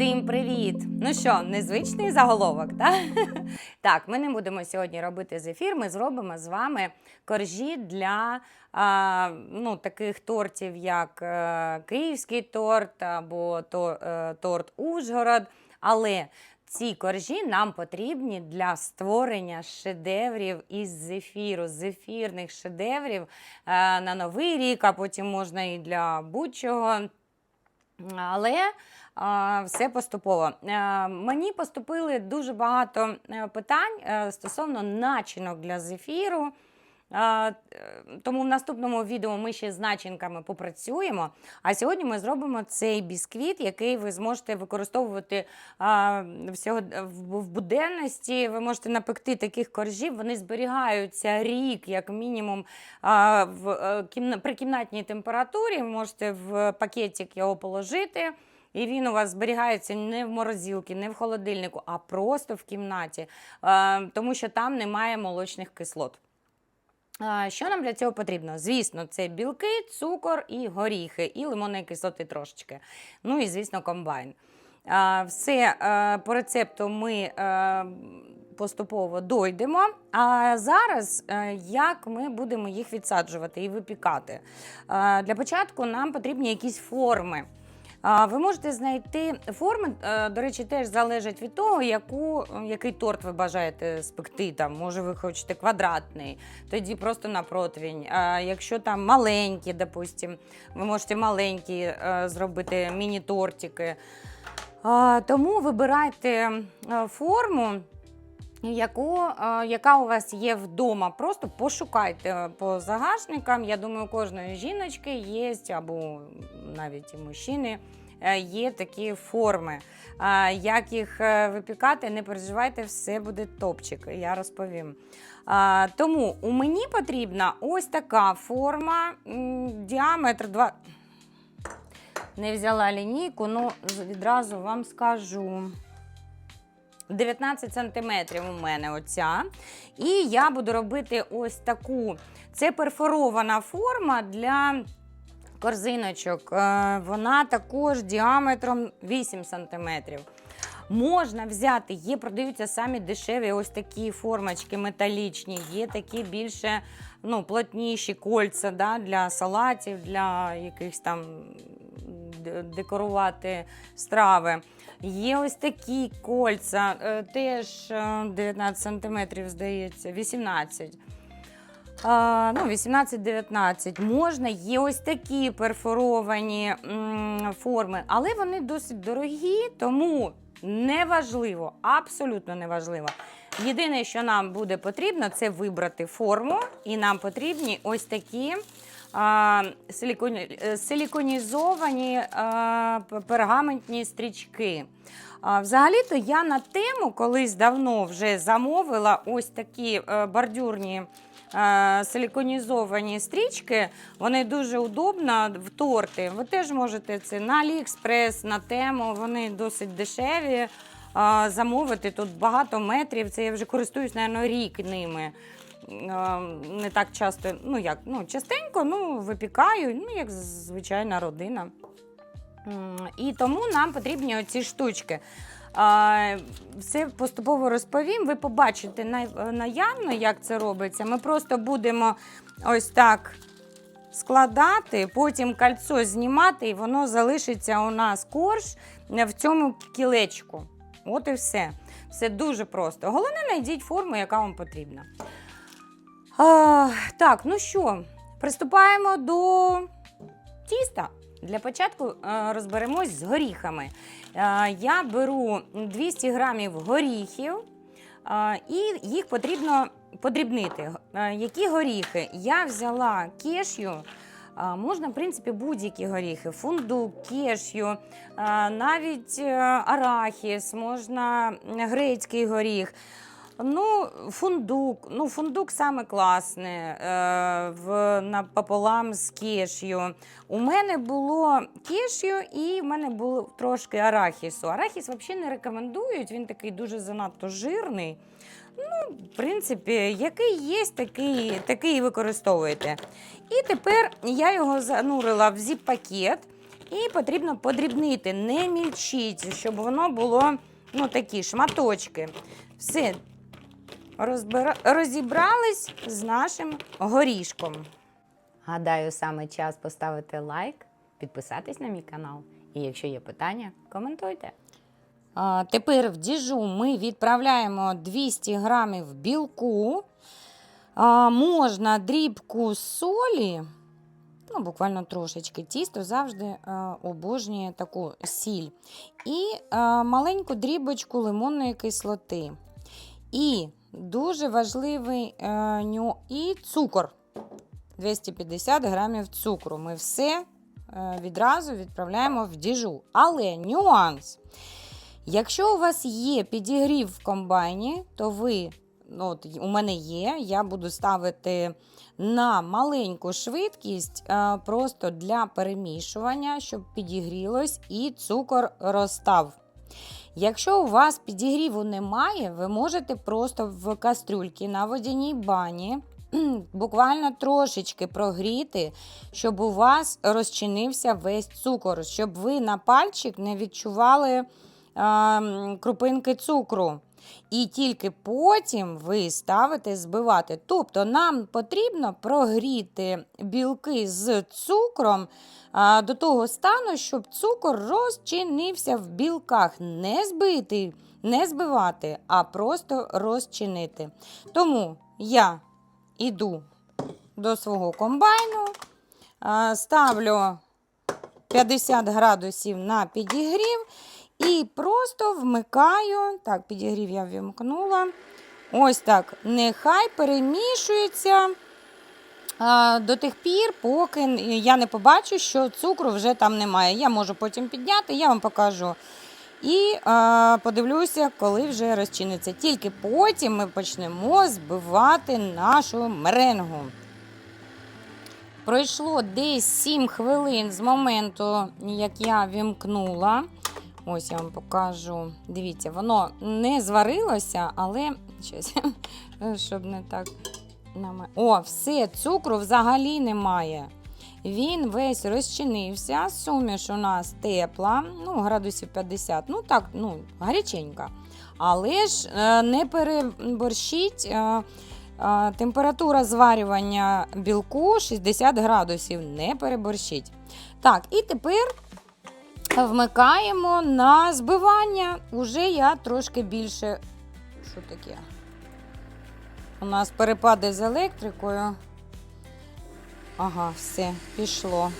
Всім привіт! Ну що, незвичний заголовок, так? Так, ми не будемо сьогодні робити зефір. Ми зробимо з вами коржі для а, ну, таких тортів, як е, київський торт або то, е, торт Ужгород. Але ці коржі нам потрібні для створення шедеврів із зефіру, зефірних шедеврів е, на новий рік, а потім можна і для будь-чого. Але все поступово. Е, Мені поступили дуже багато е, питань е, стосовно начинок для зефіру. Е, Тому в наступному відео ми ще з начинками попрацюємо. А сьогодні ми зробимо цей бісквіт, який ви зможете використовувати всього в буденності. Ви можете напекти таких коржів, вони зберігаються рік, як мінімум, в е, при кімнатній температурі. Ви можете в пакетик його положити. І він у вас зберігається не в морозилці, не в холодильнику, а просто в кімнаті, тому що там немає молочних кислот. Що нам для цього потрібно? Звісно, це білки, цукор і горіхи, і лимонної кислоти трошечки. Ну і, звісно, комбайн. Все по рецепту ми поступово дойдемо. А зараз е, як ми будемо їх відсаджувати і випікати? Для початку нам потрібні якісь форми. Ви можете знайти форми, е, до речі, теж залежать від того, яку, який торт ви бажаєте спекти. Там, може, ви хочете квадратний, тоді просто на противень. Якщо там маленькі, допустим, ви можете маленькі е, зробити міні-тортики. Тому вибирайте форму. Яку, е, яка у вас є вдома, просто пошукайте по загашникам. Я думаю, у кожної жіночки є, або навіть і мужчини, е, є такі форми. Як їх е, випікати, не переживайте, все буде топчик, я розповім. Тому у мені потрібна ось така форма, діаметр 2. Не взяла лінійку, ну відразу вам скажу. 19 сантиметрів у мене оця. І я буду робити ось таку. Це перфорована форма для корзиночок. Е, Вона також діаметром 8 сантиметрів. Можна взяти, є, продаються самі дешеві ось такі формочки металічні, є такі більше ну, плотніші кольця да, для салатів, для якихось там декорувати страви. Є ось такі кольця, е, теж е, 19 сантиметрів, здається, 18. А, ну, 18-19. Можна, є ось такі перфоровані форми, але вони досить дорогі, тому неважливо, абсолютно неважливо. Єдине, що нам буде потрібно, це вибрати форму, і нам потрібні ось такі е, силіконізовані а, пергаментні стрічки. Взагалі-то я на тему колись давно вже замовила ось такі е, бордюрні е, силіконізовані стрічки. Вони дуже удобно в торти. Ви теж можете це на Аліекспрес, на тему. Вони досить дешеві. Замовити тут багато метрів. Це я вже користуюсь, мабуть, рік ними. Е, Не так часто, ну як, ну частенько, ну випікаю, ну як звичайна родина. І тому нам потрібні оці штучки. Все поступово розповім. Ви побачите наявно, як це робиться. Ми просто будемо ось так складати, потім кольцо знімати, і воно залишиться у нас корж в цьому кілечку. От і все. Все дуже просто. Головне, знайдіть форму, яка вам потрібна. А, так, ну що, приступаємо до тіста. Для початку е, розберемось з горіхами. Е, я беру 200 грамів горіхів, е, і їх потрібно подрібнити. Які горіхи? Я взяла кешю. Можна, в принципі, будь-які горіхи, фундук, кешю, навіть арахіс, можна грецький горіх. Ну, фундук. Ну, фундук саме класне е, в, з кешю. У мене було кешю і в мене було трошки арахісу. Арахіс взагалі не рекомендують, він такий дуже занадто жирний. Ну, в принципі, який є, такий, такий і використовуєте. І тепер я його занурила в зіп-пакет І потрібно подрібнити, не мільчіть, щоб воно було ну, такі шматочки. Все, розбира... розібрались з нашим горішком. Гадаю, саме час поставити лайк, підписатись на мій канал. І якщо є питання, коментуйте. А, тепер в діжу ми відправляємо 200 грамів білку. А, можна дрібку солі, ну, буквально трошечки. Тісто завжди а, обожнює таку сіль. І а, маленьку дрібочку лимонної кислоти. І дуже важливий а, ню... і цукор. 250 грамів цукру. Ми все е, відразу відправляємо в діжу. Але нюанс. Якщо у вас є підігрів в комбайні, то ви, ну, от у мене є, я буду ставити на маленьку швидкість е, просто для перемішування, щоб підігрілось і цукор розстав. Якщо у вас підігріву немає, ви можете просто в кастрюльці на водяній бані буквально трошечки прогріти, щоб у вас розчинився весь цукор, щоб ви на пальчик не відчували е, крупинки цукру. І тільки потім ви ставите збивати. Тобто нам потрібно прогріти білки з цукром до того стану, щоб цукор розчинився в білках. Не збити, не збивати, а просто розчинити. Тому я іду до свого комбайну, ставлю 50 градусів на підігрів і просто вмикаю. Так, підігрів я вімкнула. Ось так. Нехай перемішується а, до тих пір, поки я не побачу, що цукру вже там немає. Я можу потім підняти, я вам покажу. І а, подивлюся, коли вже розчиниться. Тільки потім ми почнемо збивати нашу меренгу. Пройшло десь 7 хвилин з моменту, як я вімкнула. Ось я вам покажу. Дивіться, воно не зварилося, але щоб не так. О, все, цукру взагалі немає. Він весь розчинився. Суміш у нас тепла, ну, градусів 50. Ну так, ну, гаряченька. Але ж е, не переборщіть. е, е, Температура зварювання білку 60 градусів. Не переборщіть. Так, і тепер вмикаємо на збивання. Уже я трошки більше. Що таке? У нас перепади з електрикою. Ага, все, пішло.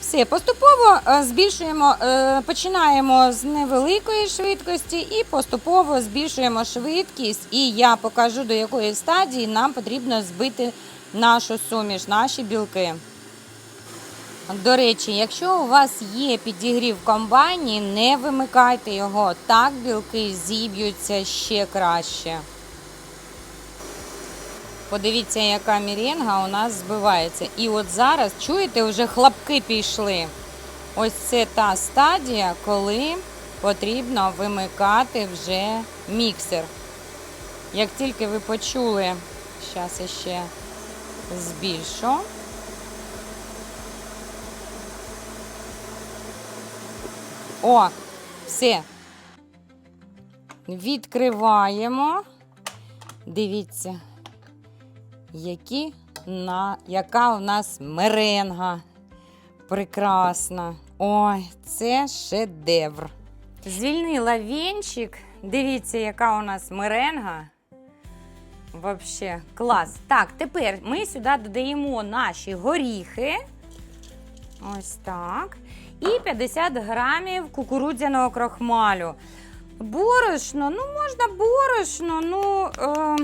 Все, поступово е, збільшуємо, е, починаємо з невеликої швидкості і поступово збільшуємо швидкість. І я покажу, до якої стадії нам потрібно збити нашу суміш, наші білки. До речі, якщо у вас є підігрів комбайні, не вимикайте його. Так білки зіб'ються ще краще. Подивіться, яка міренга у нас збивається. І от зараз, чуєте, вже хлопки пішли. Ось це та стадія, коли потрібно вимикати вже міксер. Як тільки ви почули, зараз ще збільшу. О, все. Відкриваємо. Дивіться, які на, яка у нас меренга. Прекрасна. Ой, це шедевр. Звільнила вінчик. Дивіться, яка у нас меренга. Вообще клас. Так, тепер ми сюди додаємо наші горіхи. Ось так. І 50 грамів кукурудзяного крохмалю. Борошно, ну можна борошно, ну е,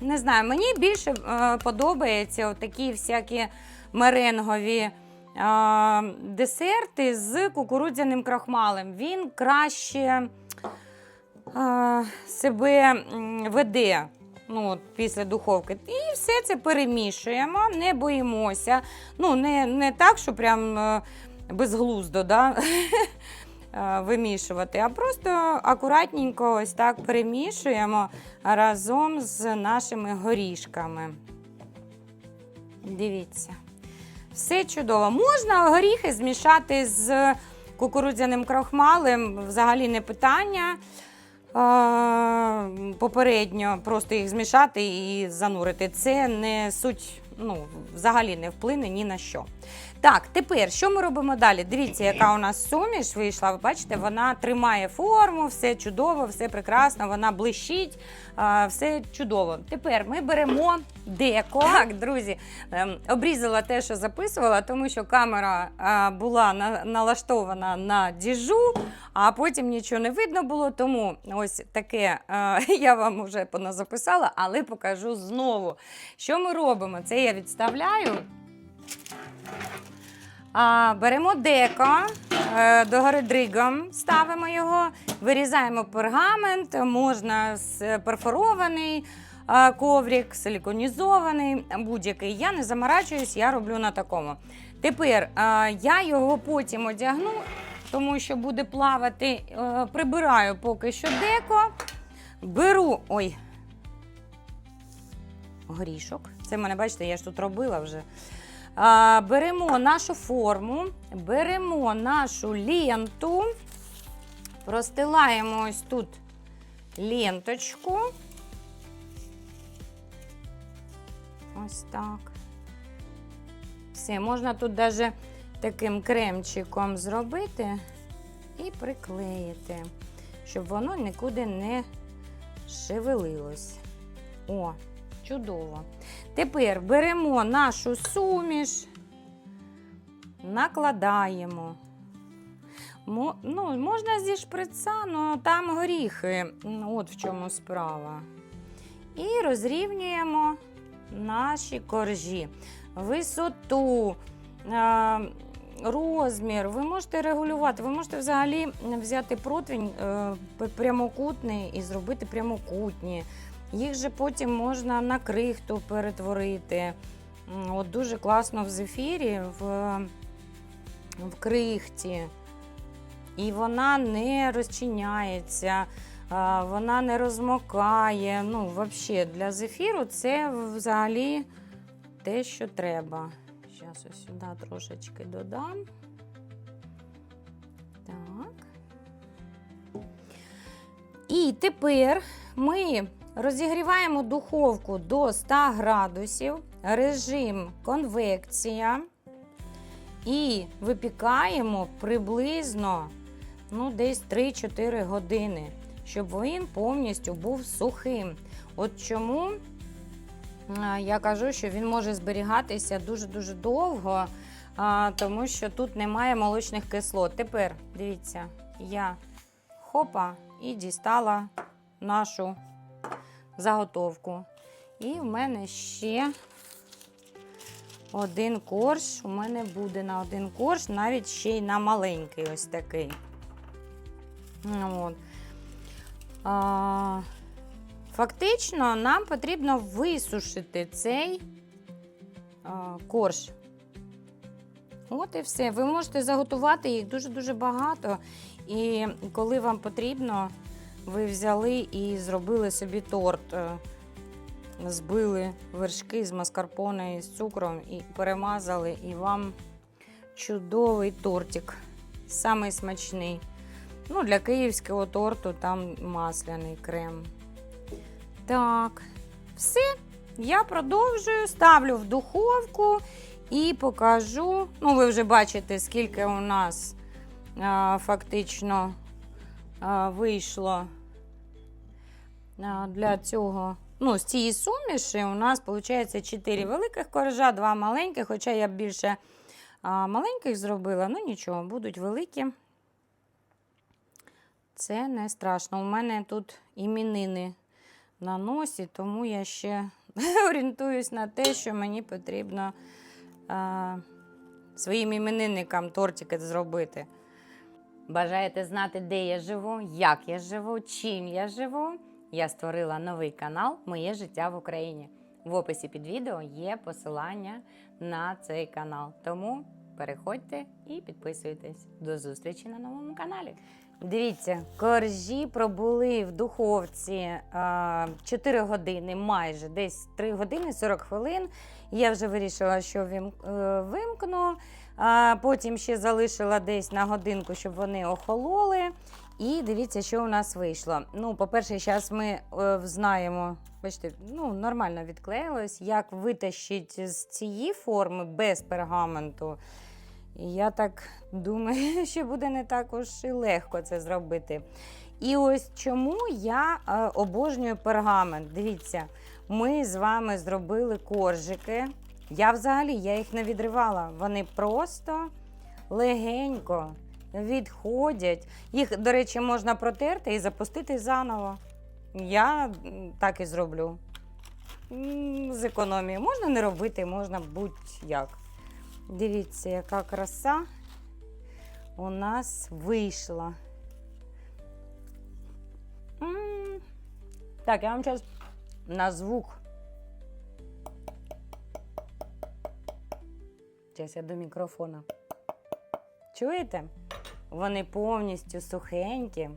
не знаю, мені більше е, подобаються такі всякі меренгові е, десерти з кукурудзяним крохмалем. Він краще е, себе веде. Ну, після духовки. І все це перемішуємо, не боїмося. Ну, не, не так, що прям е, безглуздо да? е, вимішувати, а просто акуратненько ось так перемішуємо разом з нашими горішками. Дивіться. Все чудово. Можна горіхи змішати з кукурудзяним крохмалем, взагалі не питання. Е, Попередньо просто їх змішати і занурити. Це не суть, ну, взагалі не вплине ні на що. Так, тепер що ми робимо далі? Дивіться, яка у нас суміш вийшла. Ви бачите, вона тримає форму, все чудово, все прекрасно, вона блищить, все чудово. Тепер ми беремо деко. Так, друзі, ем, обрізала те, що записувала, тому що камера була налаштована на діжу, а потім нічого не видно було. Тому ось таке я вам вже поназаписала, але покажу знову. Що ми робимо? Це я відставляю. А, беремо деко, е, догори дригом ставимо його, вирізаємо пергамент, можна перфорований е, коврик, силіконізований, будь-який. Я не заморачуюсь, я роблю на такому. Тепер е, я його потім одягну, тому що буде плавати. Прибираю поки що деко. Беру. Ой. Горішок. Це мене, бачите, я ж тут робила вже. Беремо нашу форму, беремо нашу ленту, простилаємо ось тут ленточку. Ось так. Все, можна тут навіть таким кремчиком зробити і приклеїти, щоб воно нікуди не шевелилось. О, чудово. Тепер беремо нашу суміш, накладаємо. Мо- ну, можна зі шприца, але там горіхи. От в чому справа. І розрівнюємо наші коржі. Висоту, розмір. Ви можете регулювати. Ви можете взагалі взяти противень е, прямокутний і зробити прямокутні. Їх же потім можна на крихту перетворити. От дуже класно в зефірі, в, в крихті. І вона не розчиняється, вона не розмокає. Ну, взагалі, для зефіру це взагалі те, що треба. Зараз ось сюди трошечки додам. Так. І тепер ми розігріваємо духовку до 100 градусів, режим конвекція. І випікаємо приблизно ну, десь 3-4 години, щоб він повністю був сухим. От чому я кажу, що він може зберігатися дуже-дуже довго, тому що тут немає молочних кислот. Тепер дивіться, я хопа і дістала нашу заготовку. І в мене ще один корж. У мене буде на один корж, навіть ще й на маленький ось такий. От. А, фактично, нам потрібно висушити цей а, корж. От і все. Ви можете заготувати їх дуже-дуже багато. І коли вам потрібно, ви взяли і зробили собі торт. Е, Збили вершки з маскарпоне з цукром і перемазали, і вам чудовий тортик. Самий смачний. Ну, для київського торту там масляний крем. Так, все. Я продовжую, ставлю в духовку і покажу. Ну, ви вже бачите, скільки у нас а, фактично а, вийшло для цього. Ну, з цієї суміші у нас виходить 4 великих коржа, 2 маленьких, хоча я б більше маленьких зробила, ну нічого, будуть великі. Це не страшно. У мене тут іменини на носі, тому я ще орієнтуюсь на те, що мені потрібно а, своїм іменинникам тортики зробити. Бажаєте знати, де я живу, як я живу, чим я живу? Я створила новий канал Моє життя в Україні. В описі під відео є посилання на цей канал. Тому переходьте і підписуйтесь. До зустрічі на новому каналі. Дивіться, коржі пробули в духовці а, 4 години, майже десь 3 години 40 хвилин. Я вже вирішила, що е, вимкну. Потім ще залишила десь на годинку, щоб вони охололи. І дивіться, що у нас вийшло. Ну, по-перше, зараз ми е, знаємо, бачите, ну, нормально відклеїлось, як витащити з цієї форми без пергаменту. І я так думаю, що буде не так уж і легко це зробити. І ось чому я е, обожнюю пергамент. Дивіться, ми з вами зробили коржики. Я взагалі я їх не відривала. Вони просто легенько відходять. Їх, до речі, можна протерти і запустити заново. Я так і зроблю. З економії. Можна не робити, можна будь-як. Дивіться, яка краса у нас вийшла. Так, я вам зараз на звук. Зараз я до мікрофона. Чуєте? Вони повністю сухенькі,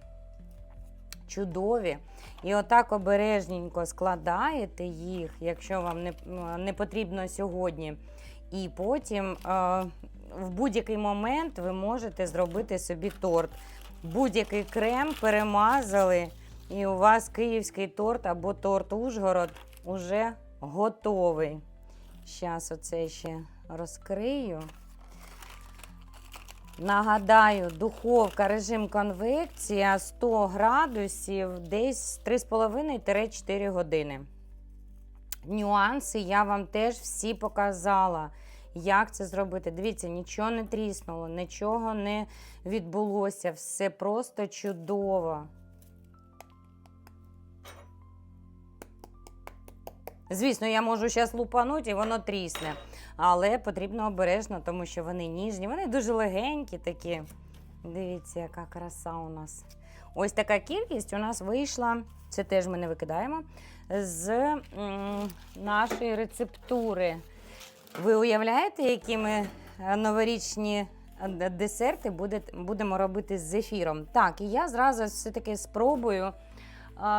чудові. І отак обережненько складаєте їх, якщо вам не, не потрібно сьогодні. І потім е, в будь-який момент ви можете зробити собі торт. Будь-який крем перемазали, і у вас київський торт або торт Ужгород уже готовий. Зараз оце ще розкрию. Нагадаю, духовка режим конвекція 100 градусів, десь 3,5-4 години. Нюанси я вам теж всі показала, як це зробити. Дивіться, нічого не тріснуло, нічого не відбулося, все просто чудово. Звісно, я можу зараз лупанути і воно трісне. Але потрібно обережно, тому що вони ніжні, вони дуже легенькі такі. Дивіться, яка краса у нас. Ось така кількість у нас вийшла. Це теж ми не викидаємо. З нашої рецептури. Ви уявляєте, які ми е, новорічні е, десерти будемо робити з зефіром? Так, і я зразу все-таки спробую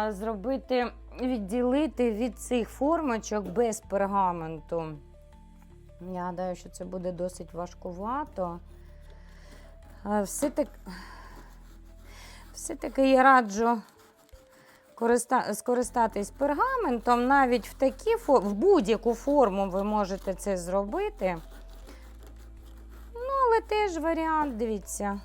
зробити, відділити від цих формочок без пергаменту. Я гадаю, що це буде досить важкувато. Все-таки, все-таки я раджу. Скористатись пергаментом. Навіть в такі в будь-яку форму ви можете це зробити. Ну, але теж варіант, дивіться.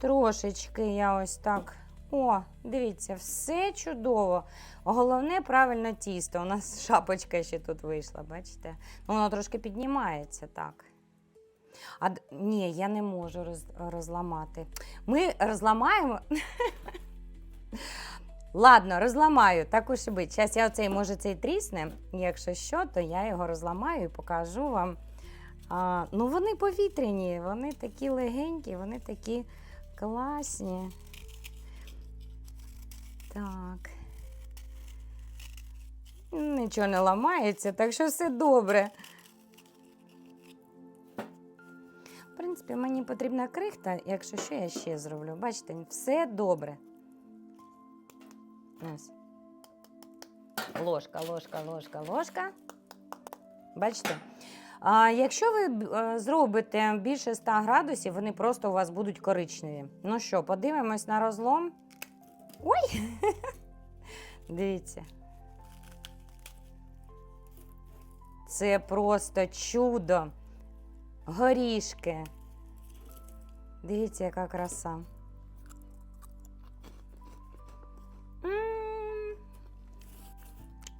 Трошечки я ось так. О, дивіться, все чудово. Головне правильно тісто. У нас шапочка ще тут вийшла, бачите? Ну, воно трошки піднімається так. А ні, я не можу роз, розламати. Ми розламаємо. Ладно, розламаю, так уж і бить. Зараз я оцей, може, цей трісне. Якщо що, то я його розламаю і покажу вам. А, ну, вони повітряні, вони такі легенькі, вони такі класні. Так. Нічого не ламається, так що все добре. В принципі, мені потрібна крихта, якщо що, я ще зроблю. Бачите, все добре. Ось. Ложка, ложка, ложка, ложка. Бачите? А якщо ви е, зробите більше 100 градусів, вони просто у вас будуть коричневі. Ну що, подивимось на розлом. Ой! Дивіться. Це просто чудо. Горішки. Дивіться, яка краса.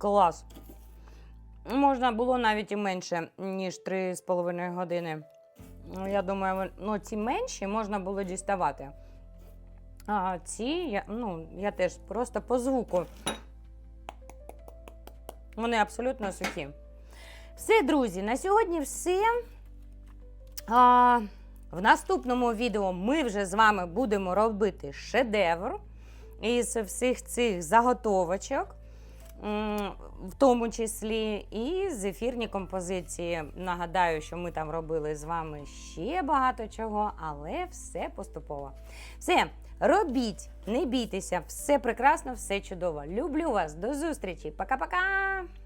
Клас. Можна було навіть і менше, ніж 3,5 години. Я думаю, ну, ці менші можна було діставати. А ці, я, ну, я теж просто по звуку. Вони абсолютно сухі. Все, друзі, на сьогодні все. А, в наступному відео ми вже з вами будемо робити шедевр із всіх цих заготовочок. В тому числі, і зефірні композиції. Нагадаю, що ми там робили з вами ще багато чого, але все поступово. Все, робіть, не бійтеся, все прекрасно, все чудово. Люблю вас, до зустрічі. Пока-пока!